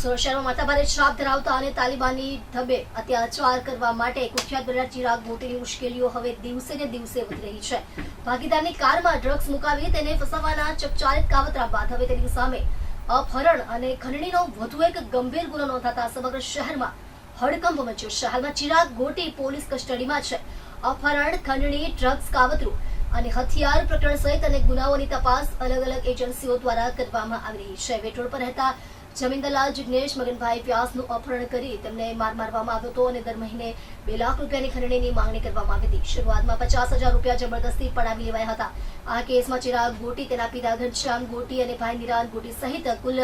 શહેરમાં માથાભારે શ્રાપ ધરાવતા અને તાલિબાનની ઢબે અત્યાચાર કરવા માટે કુખ્યાત બનેલા ચિરાગ મોટીની મુશ્કેલીઓ હવે દિવસે ને દિવસે વધી રહી છે. ભાગીદારની કારમાં ડ્રગ્સ મુકાવી તેને ફસાવવાના ચકચારિત કાવતરા બાદ હવે તેની સામે અપહરણ અને ખંડણીનો વધુ એક ગંભીર ગુનો નોંધાતા સમગ્ર શહેરમાં હડકંપ મચ્યો. છે હાલમાં ચિરાગ ગોટી પોલીસ કસ્ટડીમાં છે. અપહરણ, ખંડણી, ડ્રગ્સ કાવતરું અને હથિયાર પ્રકરણ સહિત અનેક ગુનાઓની તપાસ અલગ અલગ એજન્સીઓ દ્વારા કરવામાં આવી રહી છે. વેટોળ પર રહેતા જમીનદલાલ જિગ્નેશ મગનભાઈ વ્યાસનું અપહરણ કરી તેમને માર મારવામાં આવ્યો હતો અને દર મહિને બે લાખ રૂપિયાની ખંડણીની માંગણી કરવામાં આવી હતી. શરૂઆતમાં પચાસ રૂપિયા જબરદસ્તી પડાવી લેવાયા હતા. આ કેસમાં ચિરાગ ગોટી, તેના પિતા ઘનશ્યામ ગોટી અને ભાઈ નિરાન ગોટી સહિત કુલ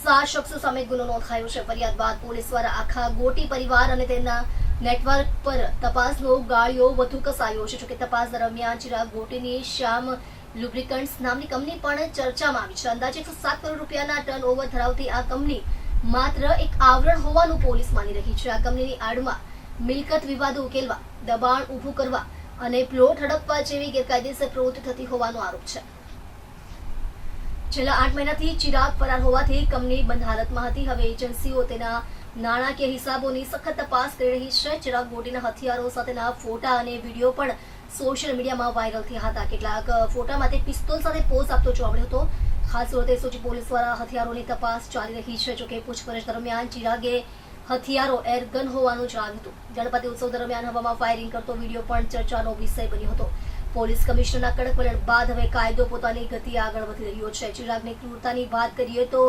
સાત શખ્સો સામે ગુનો નોંધાયો છે. ફરિયાદ બાદ પોલીસ દ્વારા આખા ગોટી પરિવાર અને તેના નેટવર્ક પર તપાસનો ગાળિયો વધુ કસાયો છે. જોકે તપાસ દરમિયાન ચિરાગ ગોટીની શ્યામ લુબ્રિકન્ટ્સ નામની કંપની પણ ચર્ચામાં આવી છે. અંદાજે એકસો સાત કરોડ રૂપિયાના ટર્ન ઓવર ધરાવતી આ કંપની માત્ર એક આવરણ હોવાનું પોલીસ માની રહી છે. આ કંપનીની આડમાં મિલકત વિવાદો ઉકેલવા, દબાણ ઊભું કરવા અને પ્લોટ હડપવા જેવી ગેરકાયદેસર પ્રવૃત્તિ થતી હોવાનો આરોપ છે. છેલ્લા આઠ મહિનાથી ચિરાગ ફરાર હોવાથી કંપની બંધ હાલતમાં હતી. હવે એજન્સીઓ તેના નાણાકીય હિસાબોની સખત તપાસ કરી રહી છે. ચિરાગ ગોટીના હથિયારો સાથેના ફોટા અને વીડિયો પણ સોશિયલ મીડિયામાં વાયરલ થયા હતા. કેટલાક ફોટામાં તે પિસ્તોલ સાથે પોઝ આપતો જોવા મળ્યો હતો. ખાસ સુરત એસઓજી પોલીસ દ્વારા હથિયારોની તપાસ ચાલી રહી છે, જોકે પૂછપરછ દરમિયાન ચિરાગે હથિયારો એરગન હોવાનું જણાવ્યું હતું. ગણપતિ ઉત્સવ દરમિયાન હવામાં ફાયરિંગ કરતો વીડિયો પણ ચર્ચાનો વિષય બન્યો હતો. પોલીસ કમિશનરના કડક વલણ બાદ હવે કાયદો પોતાની ગતિ આગળ વધી રહ્યો છે. ચિરાગની ક્રૂરતાની વાત કરીએ તો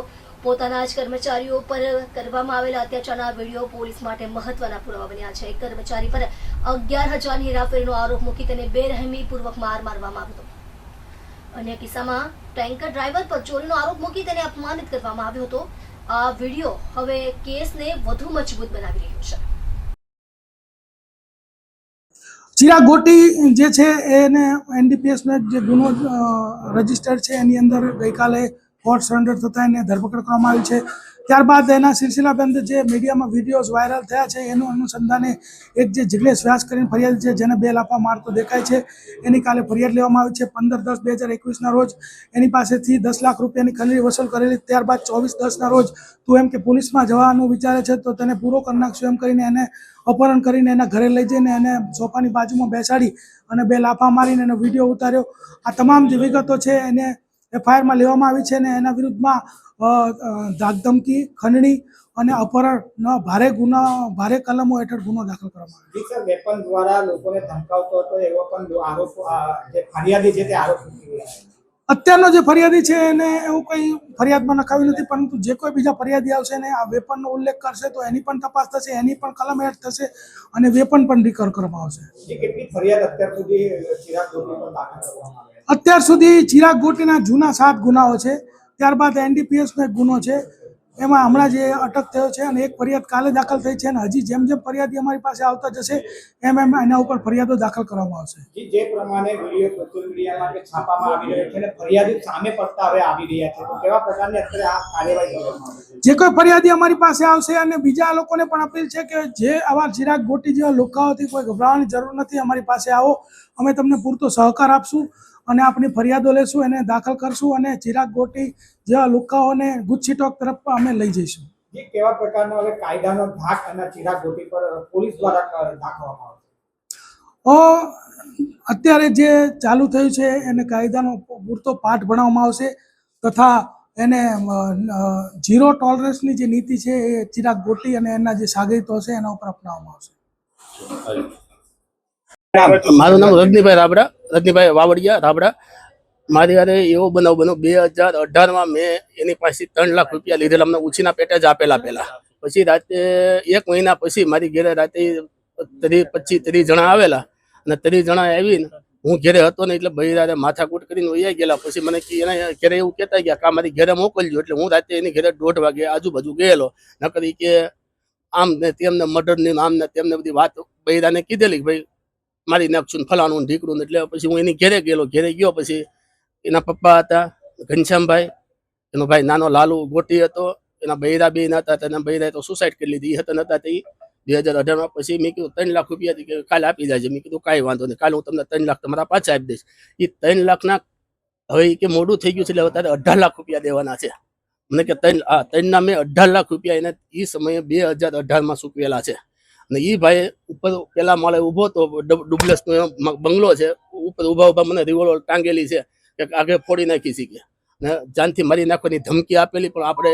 પોતાના જ કર્મચારીઓ પર કરવામાં આવેલા અત્યાચારના વીડિયો પોલીસ માટે મહત્વના પુરાવા બન્યા છે. કર્મચારી પર અગિયાર હજારની હેરાફેરીનો આરોપ મૂકી તેને બેરહેમીપૂર્વક માર મારવામાં આવ્યો અન્ય કિસ્સામાં ટેન્કર ડ્રાઈવર પર ચોરીનો આરોપ મૂકી તેને અપમાનિત કરવામાં આવ્યો હતો. આ વીડિયો હવે કેસને વધુ મજબૂત બનાવી રહ્યો છે. ચિરાગ ગોટી જે છે એને એનડીપીએસનો જે ગુનો રજિસ્ટર છે એની અંદર ગઈકાલે કોર્ટ સરેન્ડર થતાં એને ધરપકડ કરવામાં આવી છે. ત્યારબાદ એના સિલસિલાબંધ જે મીડિયામાં વિડીયોઝ વાયરલ થયા છે, એનું અનુસંધાને એક જે જિગ્નેશ વ્યાસ કરીને ફરિયાદ છે, જેને બેલ આપવા મારતો દેખાય છે, એની કાલે ફરિયાદ લેવામાં આવી છે, પંદર દસ બે હજાર એકવીસના રોજ. એની પાસેથી દસ લાખ રૂપિયાની ખંડણી વસૂલ કરેલી, ત્યારબાદ ચોવીસ દસના રોજ તું એમ કે પોલીસમાં જવાનું વિચારે છે, તો તેને પૂરો કરી નાખશું એમ કરીને એને અપહરણ કરીને એના ઘરે લઈ જઈને એને સોફાની બાજુમાં બેસાડી અને બે લાફા મારીને એનો વીડિયો ઉતાર્યો. આ તમામ જે વિગતો છે એને એફઆઈઆરમાં લેવામાં આવી છે અને એના વિરુદ્ધમાં ધાકધમકી ખંડણી અને અપહરણનો ભારે ગુના ભારે કલમો હેઠળ ગુનો દાખલ કરવામાં આવ્યો. સર વેપન દ્વારા લોકોને ધમકાવતો હતો એવો પણ આરોપ જે ફરિયાદી છે તે આરોપ અત્યારનો જે ફરિયાદી છે એને એવું કંઈ ફરિયાદમાં નખાવી નથી પરંતુ જે કોઈ બીજા ફરિયાદી આવશે ને આ વેપનનો ઉલ્લેખ કરશે તો એની પણ તપાસ થશે એની પણ કલમ એડ થશે અને વેપન પણ રિકવર કરવામાં આવશે. કેટલી ફરિયાદ અત્યાર સુધી અત્યાર સુધી ચિરાગ ગોટીના જૂના સાત ગુનાઓ છે. ત્યારબાદ એનડીપીએસનો એક ગુનો છે. એમાં હમણાં જે અટક થયો છે અને એક ફરિયાદ કાલે દાખલ થઈ છે અને હજી જેમ જેમ ફરિયાદી અમારી પાસે આવતા જશે એમ એમ એના ઉપર ફરિયાદો દાખલ કરવામાં આવશે. જે પ્રમાણે વીડિયો સોશિયલ મીડિયામાં કે છાપામાં આવી રહ્યો છે અને ફરિયાદી સામે પડતા હવે આવી રહ્યા છે. તો કેવા પ્રકારની અત્યારે આ કાર્યવાહી જે કોઈ ફરિયાદી અમારી પાસે આવશે અને બીજા લોકોને પણ અપીલ છે કે જે આવા ચિરાગ ગોટી જેવા લોકાઓથી કોઈ ગભરાવાની જરૂર નથી અમારી પાસે આવો. અમે તમને પૂરતો સહકાર આપશું. અને આપણી ફરિયાદો લેશું એને દાખલ કરશું અને ચિરાગ ગોટી જેવા લોકાઓને ગુચ્છીટોક તરફ અમે લઈ જઈશું. કેવા પ્રકારનો હવે કાયદાનો ધાક અને ચિરાગ ગોટી પર પોલીસ દ્વારા દાખવવામાં આવશે? અત્યારે જે ચાલુ થયું છે એને કાયદાનો પૂરતો પાઠ ભણાવવામાં આવશે તથા એને ઝીરો ટોલરન્સની જે નીતિ છે એ ચિરાગ ગોટી અને એના જે સાગરીતો છે એના ઉપર અપનાવવામાં આવશે. મારું નામ રજનીભાઈ રાબડા. રજનીભાઈ વાવડિયા, રાબડા. મારી યારે એવો બનાવ બનો બે હજાર અઢારમાં મેં એની પાસે ત્રણ લાખ રૂપિયા લીધેલા, અમને ઉછીના પેટે જ આપેલા પહેલા. પછી રાતે એક મહિના પછી મારી ઘેરે રાતે ત્રીસ પચીસ ત્રીસ જણા આવેલા. અને ત્રીસ જણા આવીને હું ઘેરે હતો ને એટલે રાતે માથાકૂટ કરીને વૈયા ગયેલા. પછી મને કે એના ઘેરે એવું કહેતા ગયા કે મારી ઘેરે મોકલજો, એટલે હું રાતે એની ઘેરે દોઢ વાગે આજુબાજુ ગયેલો. નકરી કે આમ ને તેમને મર્ડરની આમ ને તેમને બધી વાત બૈરાને કીધેલી કે ભાઈ મારી નાખશું ફલાણું ઢીકડું એટલે પછી હું એની ઘેરે ગયેલો. ઘેરે ગયો પછી એના પપ્પા હતા, ઘનશ્યામભાઈ, એનો ભાઈ નાનો લાલુ ગોટી હતો, એના બૈરા બે હતા, તેના બૈરાએ તો સુસાઇડ કરી લીધી. હતા નતા તે બે હજાર અઢારમાં. પછી મેં કીધું ત્રણ લાખ રૂપિયા કાલે આપી જાય મેં કીધું કાંઈ વાંધો નહીં. કાલે હું તમને ત્રણ લાખ તમારા પાછા આપી દઈશ. એ ત્રણ લાખના હવે કે મોડું થઈ ગયું છે એટલે તારે અઢાર લાખ રૂપિયા દેવાના છે. મને કે ત્રણ ત્રણના મેં અઢાર લાખ રૂપિયા એને એ સમયે બે હજાર અઢારમાં ચૂકવેલા છે. અને એ ભાઈ ઉપર પેલા માળે ઊભો તો ડુબ્લેસનો નો બંગલો છે. ઉપર ઊભા ઊભા મને રિવોલ્વર ટાંગેલી છે કે આગળ ફોડી નાખી શીખે ને જાનથી મારી નાખવાની ધમકી આપેલી, પણ આપણે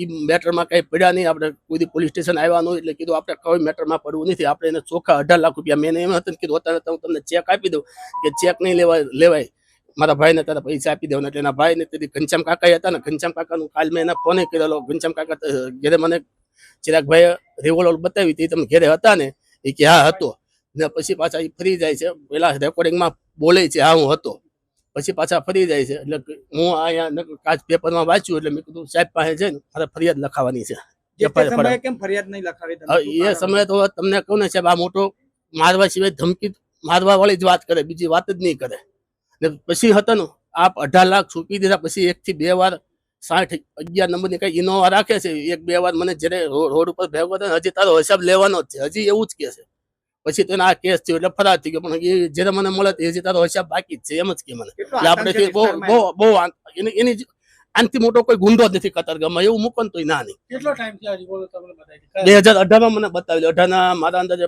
એ મેટરમાં કઈ પડ્યા નહીં. આપણે કોઈ પોલીસ સ્ટેશન આવ્યાનું એટલે કીધું આપણે કોઈ મેટરમાં પડવું નથી. આપણે એને ચોખ્ખા અઢાર લાખ રૂપિયા મેં એમ હતું કીધું, અત્યારે હું તમને ચેક આપી દઉં. કે ચેક નહીં લેવાય લેવાય. મારા ભાઈને તારા પૈસા આપી દેવાના. એટલે એના ભાઈને તેથી ઘનશ્યામ કાકા હતા ને, ઘનશ્યામ કાકાનું કાલ મેં એને ફોને કરેલો. ઘનશ્યામ કાકા ઘેરે મને ચિરાગભાઈ રિવોલ્વર બતાવી હતી તમે ઘેરે હતા ને એ કે હા હતો. ને પછી પાછા એ ફરી જાય છે પેલા રેકોર્ડિંગમાં બોલે છે હા હું હતો. પછી પાછા ફરી જાય છે એટલે હું અહીંયા કાચ પેપરમાં વાંચ્યું એટલે મેં કીધું સાહેબ પાસે જઈને મારે ફરિયાદ લખાવાની છે. એ સમય સમયે તો તમને કહું ને સાહેબ આ મોટો મારવા સિવાય ધમકી મારવા વાળી જ વાત કરે બીજી વાત જ નહીં કરે. ને પછી હતા ને આપ અઢાર લાખ ચૂકી દીધા પછી એક થી બે વાર સાઠ અગિયાર નંબરની કઈ ઇનોવા રાખે છે? એક બે વાર મને જ્યારે રોડ ઉપર ભેગો થાય હજી તારો હિસાબ લેવાનો જ છે. હજી એવું જ કે છે. પછી તો આ કેસ થયો એટલે ફરાર થઈ ગયો. પણ એ જ્યારે મને મળે હજી તારો હિસાબ બાકી જ છે. એમ જ કે મને. એટલે આપણે બહુ બહુ બહુ એની એની આનથી મોટો કોઈ ગુંડો જ નથી કતારગામમાં. એવું મૂકો ને તો ના નહીં. કેટલો ટાઈમ થયો રિવોલ્વર તમને બતાવી બે હજાર અઢારમાં મને બતાવેલી. અઢારના મારા અંદાજે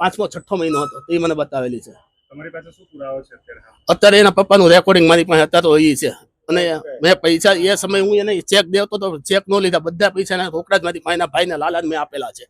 પાંચમો છઠ્ઠો મહિનો હતો. એ મને બતાવેલી છે. તમારી પાસે શું પુરાવો છે અત્યારે? અત્યારે એના પપ્પાનું રેકોર્ડિંગ મારી પાસે અત્યારે તો એ છે. અને મેં પૈસા, એ સમય હું એને ચેક દેવતો તો ચેક નો લીધા. બધા પૈસા રોકડા જ મારી ભાઈ ભાઈને લાલા મેં આપેલા છે.